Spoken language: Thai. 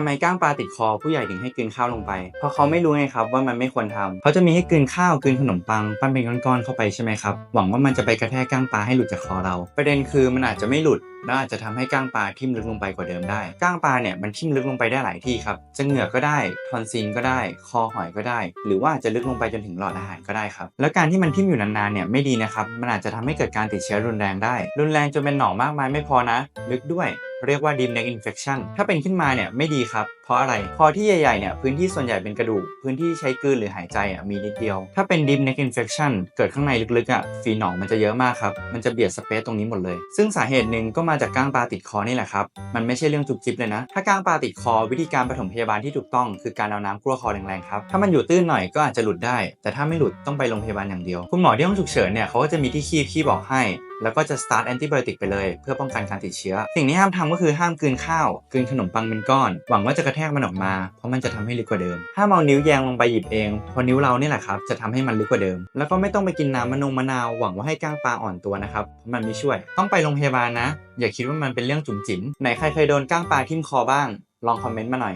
ทำไมก้างปลาติดคอผู้ใหญ่ถึงให้กลืนข้าวลงไป เพราะเขาไม่รู้ไงครับว่ามันไม่ควรทำเขาจะมีให้กลืนข้าวกลืนขนมปังปั้นเป็นก้อนๆเข้าไปใช่ไหมครับหวังว่ามันจะไปกระแทกก้างปลาให้หลุดจากคอเรา ประเด็นคือมันอาจจะไม่หลุดและอาจจะทำให้ก้างปลาทิ่มลึกลงไปกว่าเดิมได้ก้างปลาเนี่ยมันทิ่มลึกลงไปได้หลายที่ครับจะเหงือกก็ได้ทอนซิลก็ได้ คอหอยก็ได้ หรือว่าจะลึกลงไปจนถึงหลอดอาหารก็ได้ครับแล้วการที่มันทิ่มอยู่นานๆเนี่ยไม่ดีนะครับมันอาจจะทำให้เกิดการติดเชื้อรุนแรงได้ รุนแรงจนเป็นหนองมากมายไม่พอนะ ลึกด้วย เรียกว่า deep neck infection ถ้าเป็นขึ้นมาเนี่ยไม่ดีครับ เพราะอะไร คอที่ใหญ่ๆเนี่ยพื้นที่ส่วนใหญ่เป็นกระดูก พื้นที่ใช้กลืนหรือหายใจอะมีนิดเดียว ถ้าเป็น deep neck infection เกิดข้างในลึกๆอะฝีหนองมันจะเยอะมากครับ มันจะเบียดสเปซตรงนี้หมดเลย ซึ่งสาเหตุหนึ่งก็มาจากก้างปลาติดคอนี่แหละครับ มันไม่ใช่เรื่องจุกจิบเลยนะ ถ้าก้างปลาติดคอวิธีการปฐมพยาบาลที่ถูกต้องคือการเอาน้ำกลัวคอแรงๆครับ ถ้ามันอยู่ตื้นหน่อยก็อาจจะหลุดได้ แต่ถ้าไม่หลุดต้องไปโรงพยาบาลอย่างเดียว คุณหมอที่ห้องฉุกเฉินเนี่ยเขาก็จะมีที่คีบคีบบอกให้ แล้วก็จะ start antibiotic ไปเลยเพื่อป้องกันการติดเชื้อ สิ่งที่ห้ามทำก็คือห้ามกลืนข้าวกลืนขนมปังเป็นก้อน หวังว่าจะกระแทกมันออกมา เพราะมันจะทำให้ลึกกว่าเดิม ห้ามเอานิ้วแยงลงไปหยิบเองเพราะนิ้วเรานี่แหละครับจะทำให้มันลึกกว่าเดิม แล้วก็ไม่ต้องไปกินน้ำมะนงมะนาวหวังว่าให้ก้างปลาอ่อนตัวนะครับเพราะมันไม่ช่วย ต้องไปโรงพยาบาลนะ อย่าคิดว่ามันเป็นเรื่องจุ๋มจิ๋มไหนใครเคยโดนก้างปลาทิ่มคอบ้าง ลองคอมเมนต์มาหน่อย